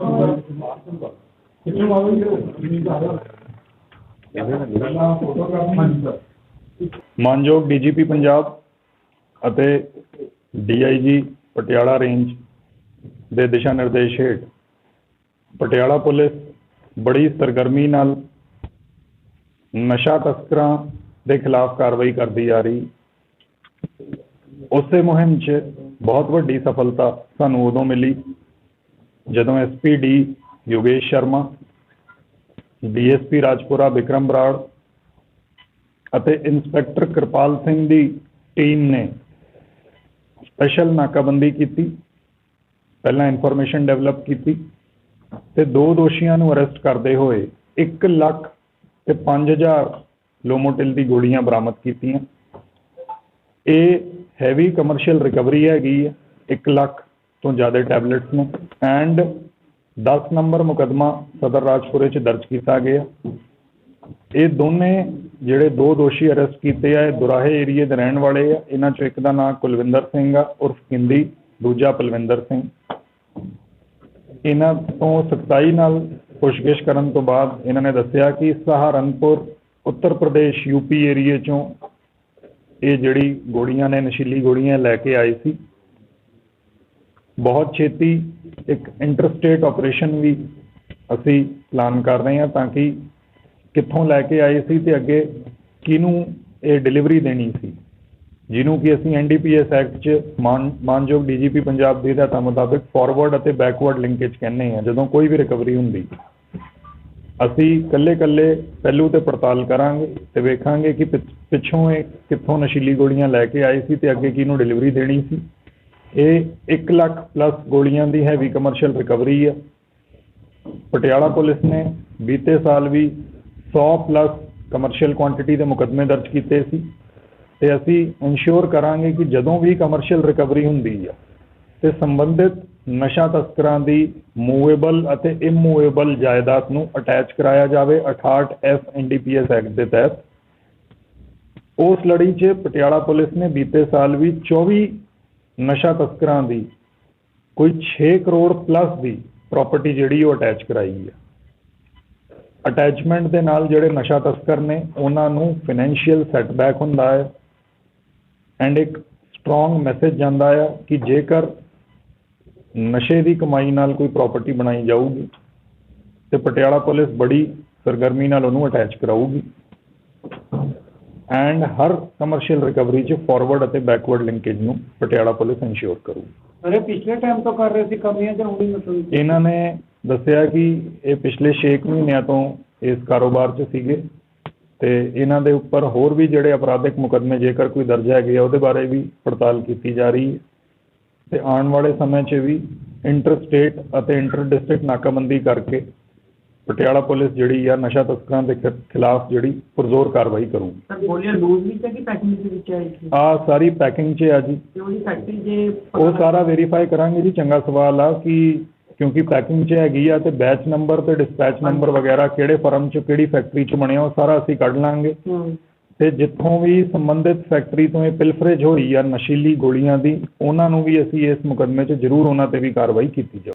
ਕਿੱਥੇ ਮਾਰੋਗੇ ਕਿੰਨੀ ਮਾਨਯੋਗ ਡੀਜੀਪੀ ਪੰਜਾਬ ਅਤੇ ਡੀਆਈਜੀ ਪਟਿਆਲਾ ਰੇਂਜ ਦੇ ਦਿਸ਼ਾ ਨਿਰਦੇਸ਼ ਹੇਠ ਪਟਿਆਲਾ ਪੁਲਿਸ ਬੜੀ ਸਰਗਰਮੀ ਨਾਲ ਨਸ਼ਾ ਤਸਕਰਾਂ ਦੇ ਖਿਲਾਫ ਕਾਰਵਾਈ ਕਰਦੀ ਆ ਰਹੀ। ਉਸੇ ਮੁਹਿੰਮ 'ਚ ਬਹੁਤ ਵੱਡੀ ਸਫਲਤਾ ਸਾਨੂੰ ਉਦੋਂ ਮਿਲੀ। ਜਦੋਂ ਐਸਪੀਡੀ ਯੋਗੇਸ਼ ਸ਼ਰਮਾ ਡੀਐਸਪੀ ਰਾਜਪੁਰਾ ਵਿਕਰਮ ਬਰਾੜ ਅਤੇ ਇੰਸਪੈਕਟਰ ਕਿਰਪਾਲ ਸਿੰਘ ਦੀ ਟੀਮ ਨੇ ਸਪੈਸ਼ਲ ਨਾਕਾਬੰਦੀ ਕੀਤੀ, ਪਹਿਲਾਂ ਇਨਫੋਰਮੇਸ਼ਨ ਡਿਵੈਲਪ ਕੀਤੀ ਤੇ ਦੋ ਦੋਸ਼ੀਆਂ ਨੂੰ ਅਰੈਸਟ ਕਰਦੇ ਹੋਏ 1 ਲੱਖ ਤੇ 5000 ਲੋਮੋਟਿਲ ਦੀ ਗੋਲੀਆਂ ਬਰਾਮਦ ਕੀਤੀਆਂ। ਇਹ ਹੈਵੀ ਕਮਰਸ਼ੀਅਲ ਰਿਕਵਰੀ ਹੈਗੀ ਹੈ 1 ਲੱਖ। ਤੋਂ ਜ਼ਿਆਦਾ ਟੈਬਲੇਟਸ ਨੇ। ਐਂਡ 10 ਨੰਬਰ ਮੁਕੱਦਮਾ ਸਦਰ ਰਾਜਪੁਰੇ 'ਚ ਦਰਜ ਕੀਤਾ ਗਿਆ। ਇਹ ਦੋਨੇ ਜਿਹੜੇ ਦੋ ਦੋਸ਼ੀ ਅਰੈਸਟ ਕੀਤੇ ਆ, ਇਹ ਦੁਰਾਹੇ ਏਰੀਏ ਦੇ ਰਹਿਣ ਵਾਲੇ ਆ। ਇਹਨਾਂ ਚੋਂ ਇੱਕ ਦਾ ਨਾਮ ਕੁਲਵਿੰਦਰ ਸਿੰਘ ਆ, ਉਰਫ ਕਿੰਦੀ, ਦੂਜਾ ਪਲਵਿੰਦਰ ਸਿੰਘ। ਇਹਨਾਂ ਤੋਂ ਸਖਤਾਈ ਨਾਲ ਪੁੱਛਗਿੱਛ ਕਰਨ ਤੋਂ ਬਾਅਦ ਇਹਨਾਂ ਨੇ ਦੱਸਿਆ ਕਿ ਸਹਾਰਨਪੁਰ, ਉੱਤਰ ਪ੍ਰਦੇਸ਼ ਯੂਪੀ ਏਰੀਏ ਚੋਂ ਇਹ ਜਿਹੜੀ ਗੋਲੀਆਂ ਨੇ, ਨਸ਼ੀਲੀ ਗੋਲੀਆਂ ਲੈ ਕੇ ਆਏ ਸੀ। ਬਹੁਤ ਛੇਤੀ ਇੱਕ ਇੰਟਰਸਟੇਟ ਆਪਰੇਸ਼ਨ ਵੀ ਅਸੀਂ ਪਲਾਨ ਕਰ ਰਹੇ ਹਾਂ ਤਾਂ ਕਿ ਕਿੱਥੋਂ ਲੈ ਕੇ ਆਏ ਸੀ ਤੇ ਅੱਗੇ ਕਿਹਨੂੰ ਇਹ ਡਿਲੀਵਰੀ ਦੇਣੀ ਸੀ। ਜਿਹਨੂੰ ਕਿ ਅਸੀਂ ਐਨਡੀਪੀਐਸ ਐਕਟ 'ਚ ਮਾਨ, ਮਾਨਯੋਗ ਡੀਜੀਪੀ ਪੰਜਾਬ ਦੀ ਹਦਾਇਤਾਂ ਮੁਤਾਬਕ ਫਾਰਵਰਡ ਅਤੇ ਬੈਕਵਰਡ ਲਿੰਕੇਜ ਕਹਿੰਦੇ ਆ ਜਦੋਂ ਕੋਈ ਵੀ ਰਿਕਵਰੀ ਹੁੰਦੀ। ਅਸੀਂ ਕੱਲੇ-ਕੱਲੇ ਪਹਿਲੂ ਤੇ ਪੜਤਾਲ ਕਰਾਂਗੇ ਤੇ ਵੇਖਾਂਗੇ ਕਿ ਪਿੱਛ- ਪਿੱਛੋਂ ਇਹ ਕਿੱਥੋਂ ਨਸ਼ੀਲੀ ਗੋਲੀਆਂ ਲੈ ਕੇ ਆਏ ਸੀ ਤੇ ਅੱਗੇ ਕਿਹਨੂੰ ਡਿਲੀਵਰੀ ਦੇਣੀ ਸੀ। ਇਹ 1 ਲੱਖ ਪਲੱਸ ਗੋਲੀਆਂ ਦੀ ਹੈਵੀ ਕਮਰਸ਼ੀਅਲ ਰਿਕਵਰੀ ਹੈ ਪਟਿਆਲਾ ਪੁਲਿਸ ਨੇ ਬੀਤੇ ਸਾਲ ਵੀ 100 ਪਲੱਸ ਕਮਰਸ਼ੀਅਲ ਕੁਆਂਟੀਟੀ ਦੇ ਮੁਕੱਦਮੇ ਦਰਜ ਕੀਤੇ ਸੀ ਤੇ ਅਸੀਂ ਇਨਸ਼ੋਰ ਕਰਾਂਗੇ ਕਿ ਜਦੋਂ ਵੀ ਕਮਰਸ਼ੀਅਲ ਰਿਕਵਰੀ ਹੁੰਦੀ ਹੈ ਤੇ ਸੰਬੰਧਿਤ ਨਸ਼ਾ ਤਸਕਰਾਂ ਦੀ ਮੂਵੇਬਲ ਅਤੇ ਇਮੂਵੇਬਲ ਜਾਇਦਾਦ ਨੂੰ ਅਟੈਚ ਕਰਾਇਆ ਜਾਵੇ 68 ਐਫ ਐਨਡੀਪੀਐਸ ਐਕਟ ਦੇ ਤਹਿਤ। ਉਸ ਲੜੀ 'ਚ ਪਟਿਆਲਾ ਪੁਲਿਸ ਨੇ ਬੀਤੇ ਸਾਲ ਵੀ 24 ਨਸ਼ਾ ਤਸਕਰਾਂ ਦੀ ਕੋਈ 6 ਕਰੋੜ ਪਲੱਸ ਦੀ ਪ੍ਰਾਪਰਟੀ ਜਿਹੜੀ ਉਹ ਅਟੈਚ ਕਰਾਈ ਹੈ। ਅਟੈਚਮੈਂਟ ਦੇ ਨਾਲ ਜਿਹੜੇ ਨਸ਼ਾ ਤਸਕਰ ਨੇ, ਉਹਨਾਂ ਨੂੰ ਫਾਈਨੈਂਸ਼ੀਅਲ ਸੈਟਬੈਕ ਹੁੰਦਾ ਹੈ ਐਂਡ ਇੱਕ ਸਟਰੋਂਗ ਮੈਸੇਜ ਜਾਂਦਾ ਹੈ ਕਿ ਜੇਕਰ ਨਸ਼ੇ ਦੀ ਕਮਾਈ ਨਾਲ ਕੋਈ ਪ੍ਰਾਪਰਟੀ ਬਣਾਈ ਜਾਊਗੀ ਤੇ ਪਟਿਆਲਾ ਪੁਲਿਸ ਬੜੀ ਸਰਗਰਮੀ ਨਾਲ ਉਹਨੂੰ ਅਟੈਚ ਕਰਾਊਗੀ। ਐਂਡ ਹਰ ਕਮਰਸ਼ੀਅਲ ਰਿਕਵਰੀ 'ਚ ਫਾਰਵਰਡ ਅਤੇ ਬੈਕਵਰਡ ਲਿੰਕੇਜ ਨੂੰ ਪਟਿਆਲਾ ਪੁਲਿਸ ਇਨਸ਼ੋਰ ਕਰੂਗੀ। ਅਰੇ ਪਿਛਲੇ ਟਾਈਮ ਤੋਂ ਕਰ ਰਹੇ ਸੀ ਕਮੀਆਂ ਜਾਂ ਹੁਣੀ ਮਤਲਬ ਇਹਨਾਂ ਨੇ ਦੱਸਿਆ ਕਿ ਇਹ ਪਿਛਲੇ 6 ਮਹੀਨਿਆਂ ਤੋਂ ਇਸ ਕਾਰੋਬਾਰ 'ਚ ਸੀਗੇ ਤੇ ਇਹਨਾਂ ਦੇ ਉੱਪਰ ਹੋਰ ਵੀ ਜਿਹੜੇ ਅਪਰਾਧਿਕ ਮੁਕੱਦਮੇ ਜੇਕਰ ਕੋਈ ਦਰਜ ਹੈਗੇ ਆ ਉਹਦੇ ਬਾਰੇ ਵੀ ਪੜਤਾਲ ਕੀਤੀ ਜਾ ਰਹੀ ਹੈ। ਤੇ ਆਉਣ ਵਾਲੇ ਸਮੇਂ 'ਚ ਵੀ ਇੰਟਰ ਸਟੇਟ ਅਤੇ ਇੰਟਰ ਡਿਸਟ੍ਰਿਕਟ ਨਾਕਾਬੰਦੀ ਕਰਕੇ ਪਟਿਆਲਾ ਪੁਲਿਸ ਜਿਹੜੀ ਆ ਨਸ਼ਾ ਤਸਕਰਾਂ ਦੇ ਖਿ- ਖਿਲਾਫ ਜਿਹੜੀ ਪੁਰਜ਼ੋਰ ਕਾਰਵਾਈ ਕਰੂਗੀ। ਸਰ ਗੋਲੀਆਂ ਲੂਜ਼ ਵਿੱਚ ਹੈ ਕਿ ਪੈਕਿੰਗ ਦੇ ਵਿੱਚ ਆਈ ਸੀ? ਆ ਸਾਰੀ ਪੈਕਿੰਗ 'ਚ ਆ ਜੀ। ਤੇ ਉਹਦੀ ਫੈਕਟਰੀ ਜੇ ਉਹ ਸਾਰਾ ਵੈਰੀਫਾਈ ਕਰਾਂਗੇ ਜੀ ਚੰਗਾ ਸਵਾਲ ਆ ਕਿ ਕਿਉਂਕਿ ਪੈਕਿੰਗ 'ਚ ਹੈਗੀ ਆ ਤੇ ਬੈਚ ਨੰਬਰ ਤੇ ਡਿਸਪੈਚ ਨੰਬਰ ਵਗੈਰਾ ਕਿਹੜੇ ਫਰਮ 'ਚ ਕਿਹੜੀ ਫੈਕਟਰੀ 'ਚ ਬਣਿਆ ਉਹ ਸਾਰਾ ਅਸੀਂ ਕੱਢ ਲਾਂਗੇ। ਹੂੰ। ਤੇ ਜਿੱਥੋਂ ਵੀ ਸੰਬੰਧਿਤ ਫੈਕਟਰੀ ਤੋਂ ਇਹ ਪਿਲਫਰੇਜ ਹੋਈ ਆ ਨਸ਼ੀਲੀ ਗੋਲੀਆਂ ਦੀ ਉਹਨਾਂ ਨੂੰ ਵੀ ਅਸੀਂ ਇਸ ਮੁਕੱਦਮੇ 'ਚ ਜ਼ਰੂਰ ਉਹਨਾਂ ਤੇ ਵੀ ਕਾਰਵਾਈ ਕੀਤੀ ਜਾਊ।